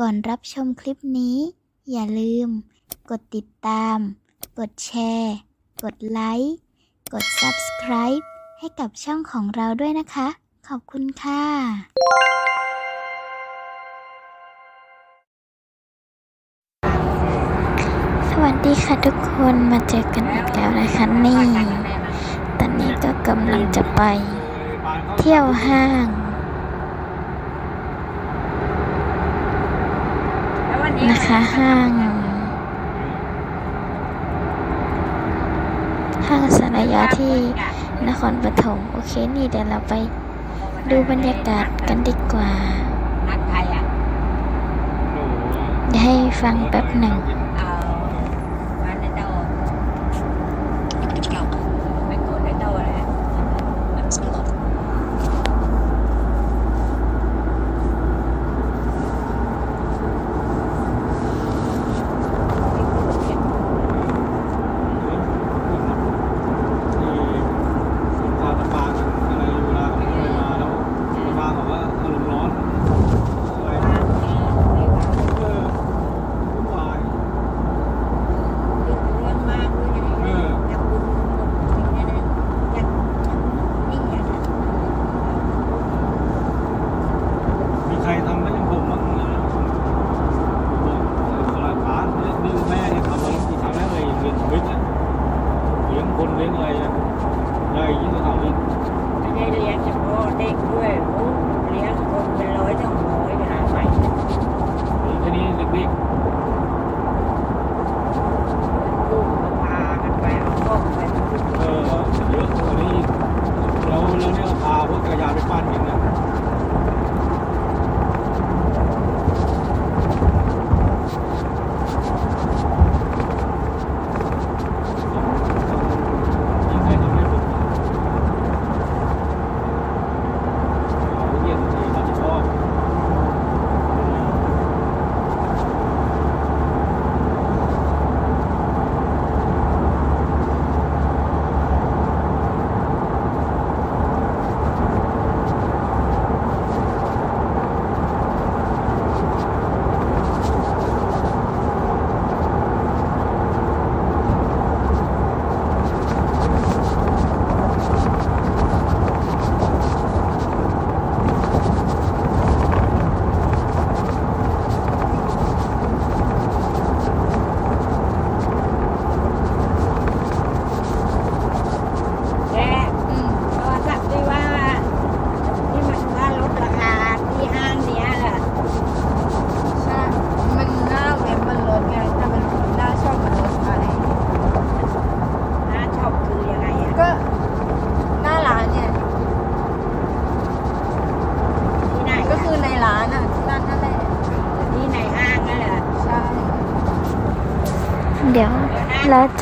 ก่อนรับชมคลิปนี้ อย่าลืม กดติดตาม กดแชร์ กดไลค์ กด Subscribe ให้กับช่องของเราด้วยนะคะ ขอบคุณค่ะสวัสดีค่ะทุกคนมาเจอกันอีกแล้วนะคะนี่ ตอนนี้ก็กำลังจะไป เที่ยวห้าง นะคะห้าง ห้างสารยาที่นครปฐมโอเคนี่เดี๋ยวเราไปดูบรรยากาศกันดีกว่านักไทยอะเดี๋ยวให้ฟังแป๊บหนึ่ง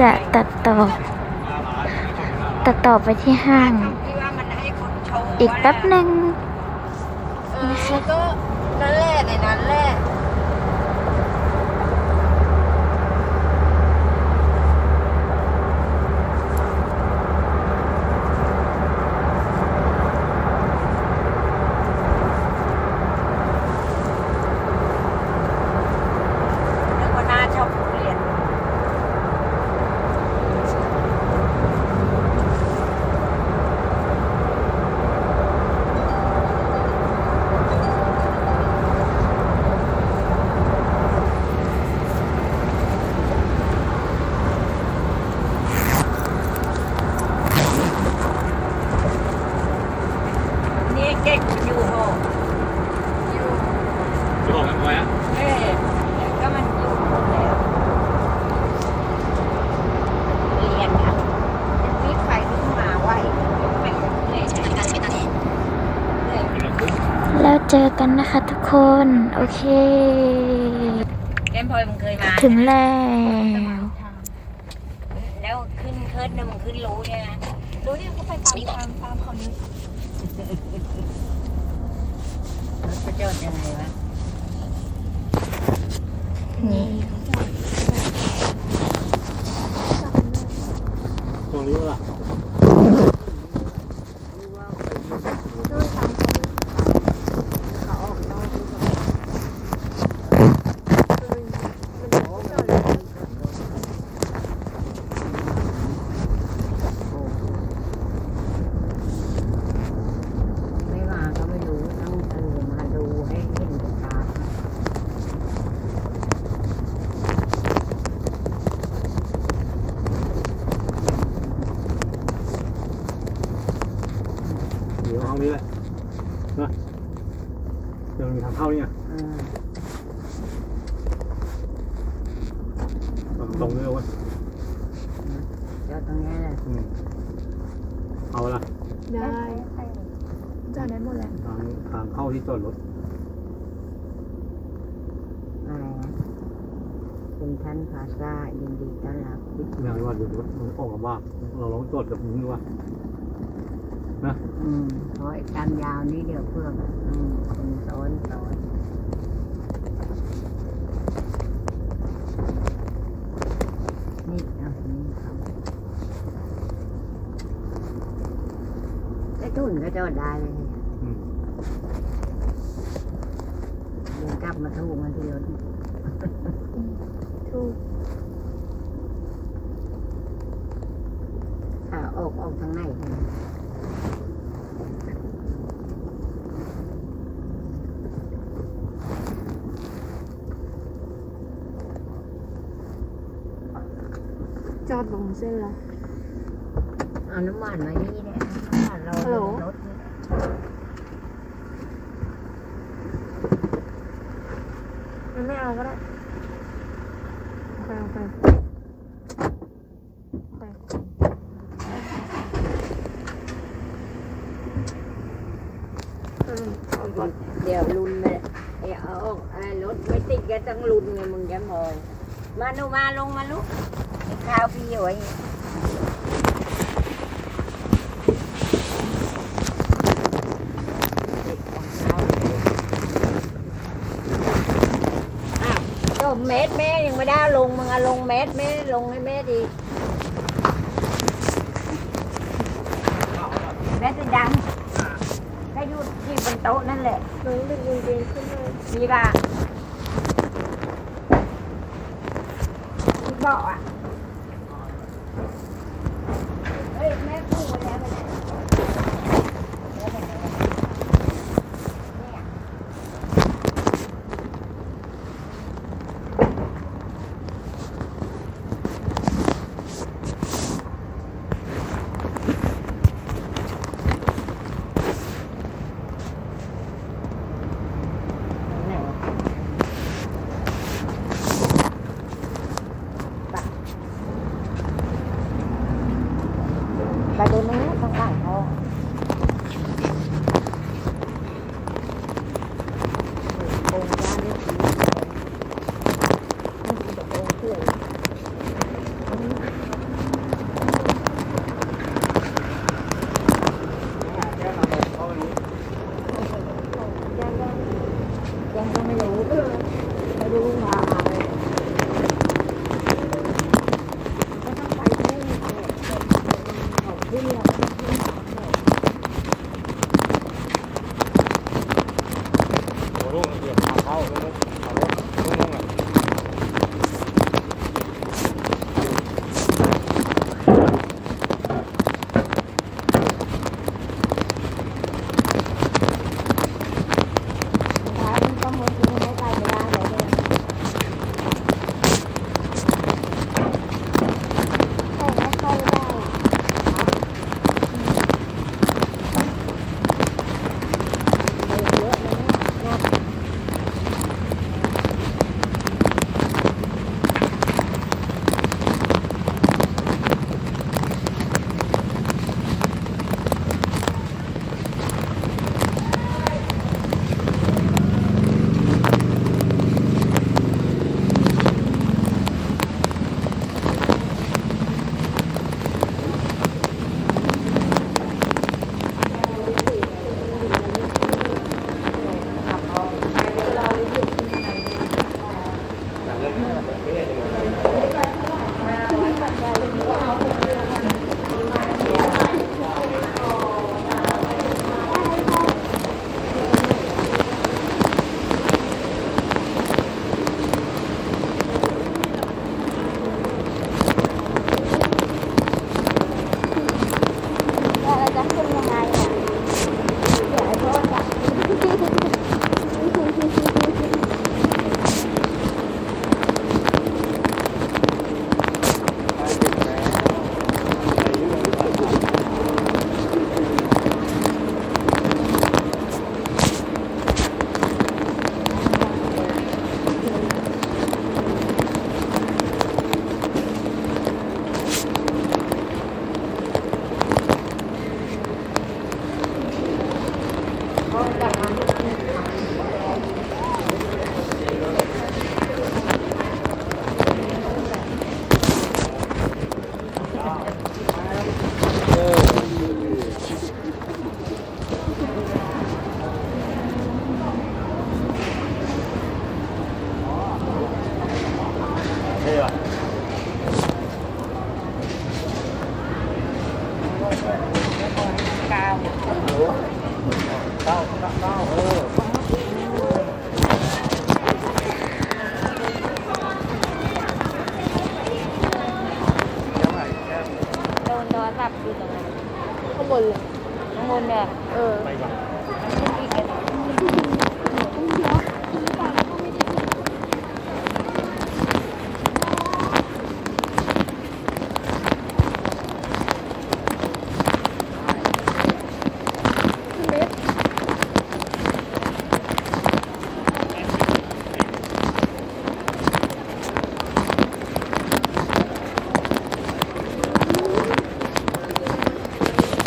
จะตัดต่อ ตัดต่อไปที่ห้าง อีกแป๊บหนึ่ง เออแล้วก็นั่นแหละในนั้นแหละ แล้วก็หน้าชอบทุเรียน นี่เก่งมันอยู่ห้อง อยู่ จะบอกกันไว้อะ เอ๊ะก็มันอยู่หมดแล้วเรียนค่ะมีไฟขึ้นมาไหวไปเรื่อยๆเรื่อย แล้ว เจอกันนะคะทุกคน โอเค แก้มพลอยมึงเคยมา ถึงแล้ว แล้วขึ้นเคิร์ดเนี่ยมึงขึ้นรู้เนี่ยนะรู้เนี่ยเขาไปตามตามตามเขานี้รถประจอดยังไงวะนี่ตรงนี้ล่ะ ด้วยตามเขา นะเดี๋ยวมันมีทางเข้านี่ไง อืม ตรงนี้เลยเว้ย จอดตรงนี้เลย อืม เอาละได้จอดได้หมดแหละทางทางเข้าที่จอดรถอะไรนะคุณท่านพาซายินดีต้อนรับอย่างที่ว่าเดี๋ยวรถมันออกกับบ้านเราลองจอดกับมือว่านะอืมเพราะไอ้ตามยาวนี้เดี๋ยวเพื่อนอืมคนซ้อนซ้อนนี่เอานี่ครับไอ้ทุ่ นก็จอดได้เลยเนี่ยอืมเดินกลับมาถูกมันที่รถถูกขาออกออกทางไหนกันจอดลงเส้นละเอาน้ำมันมานี่เนี่ยน้ำมัน เราฮัลโหล รถนี่มันไม่เอาก็ได้ไปเอาไปไปเออเอาก่อนเดี๋ยวลุนเลยเดี๋ยวเอาออกอะไรถไม่ติดก็ต้องลุนไงมึงจะมอง มาดูมาลงมาลุกไอ้ข้าวพี่อยู่ไว้อ้าวก็เมตรแม่ยังไม่ได้เอะลงเม็ดแม่ลงให้แม่ดีแม่จะดังก็อยู่ที่บนโต๊ะนั่นแหละน้องดึงกางเกงขึ้นเลยนี่ล่ะที่เบาะอะ โทรศัพท์อยู่ตรงนั้นข้างบนเลยข้างบนเนี่ย เออ ไปก่อนมันขึ้นอีกกัน เอาเออเวลาถูกป่ะ เออไม่กลัวเดี๋ยวไม่กลัวมันเป็นอันเนี่ย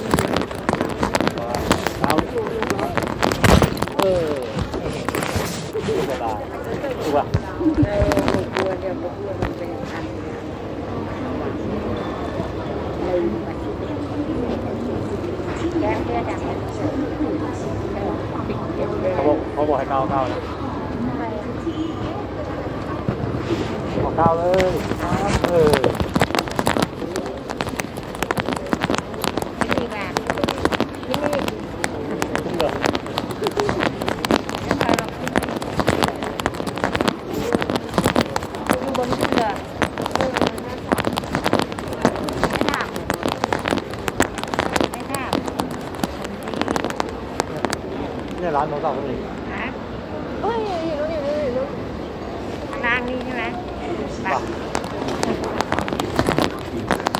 ลืมมันแก้เพื่อดังมันเฉยเออปิดเก็ บเลยเขาบอกเขาบอกให้ก้าวก้าวนะบอกก้าวเลยเออ ไม่มีแบบนี่ไม่ได้ ขึ้นเลย ใครหรอกอยู่บนเรือไม่ถามไม่ถาม เนี่ยร้านโน้ตสาวก็มีฮะเฮ้ยอยู่นู่นอยู่นู่นอยู่นู่นข้างล่างนี่ใช่ไหมไป ป่ะ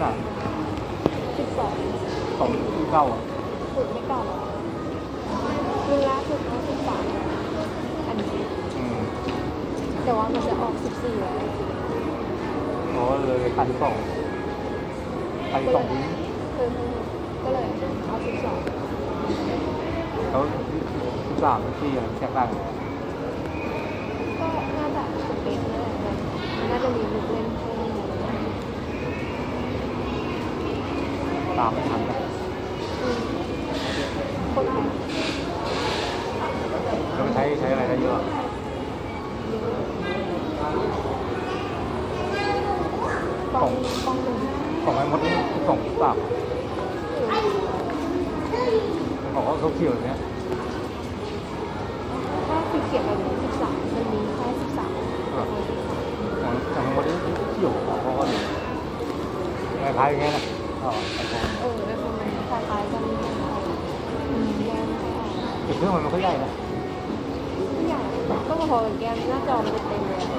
ไอ้คนรุ่นน่ะสิบสองสองที่เก้าอะสุดไม่เก่าหรอกรุ่นล่าสุดก็สิบสามอันนี้อืมแต่ว่ามันจะออกสิบสี่แล้วเขาเลยพันสองพันสองทิ้งคือก็เลยเอาสิบสองแล้วที่สามที่แข่งได้ก็น่าจะสเปคนี่แหละน่าจะมีลูกเล่นเพิ่ม ตามไม่ทันนะคนอะแล้วมันใช้ใช้อะไรได้เยอะกล้องกล้องหนึ่งของไอ้มดนี่ส่งหรือเปล่าบอกว่าเขาเขียวอย่างเนี้ยถ้าคือเขียนแบบนี้สิบสามมันมีแค่สิบสามเออของของไอ้มดนี่เขียวเพราะว่าคล้ายๆอย่างเงี้ยนะอ๋อไอโฟน เออแล้วมันคล้ายๆกันอืมแก้มไม่ออก จุด เครื่องมันก็ใหญ่นะ ทุกอย่างก็พอๆกับแก้มหน้าจอมันเต็มเลย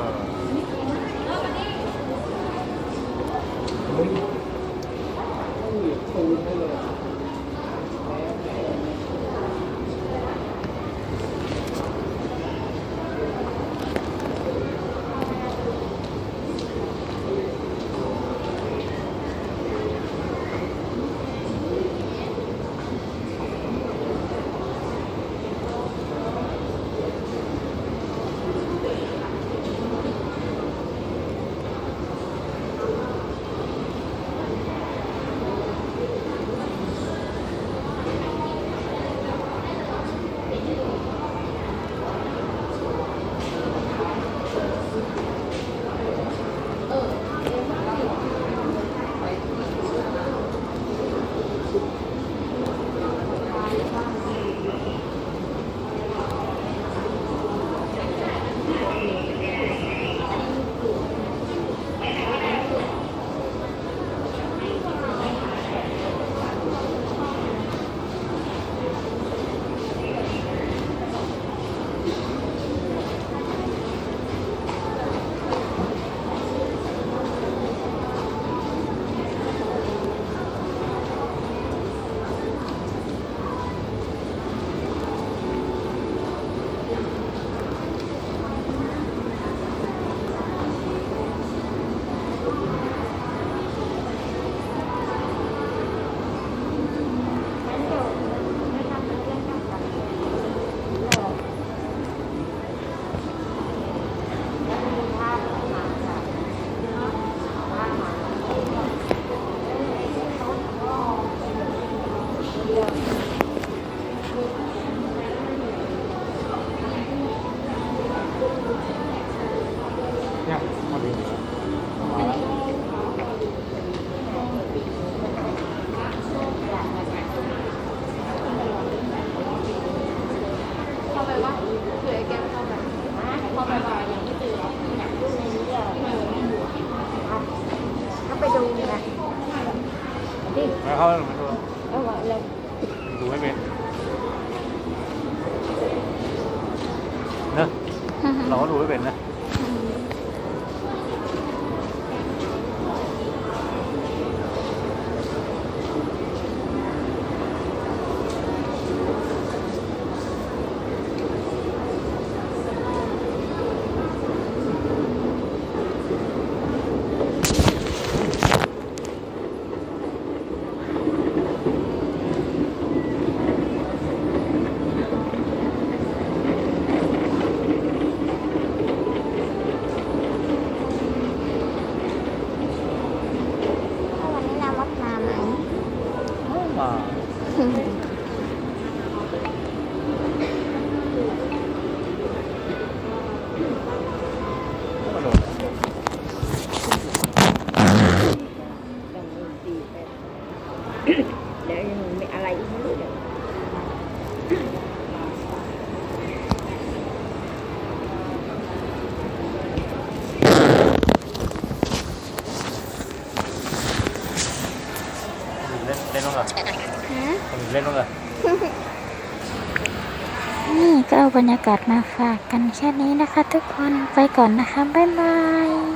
รรยากาศมาฝากกันแค่นี้นะคะ ทุกคนไปก่อนนะคะ บ๊ายบาย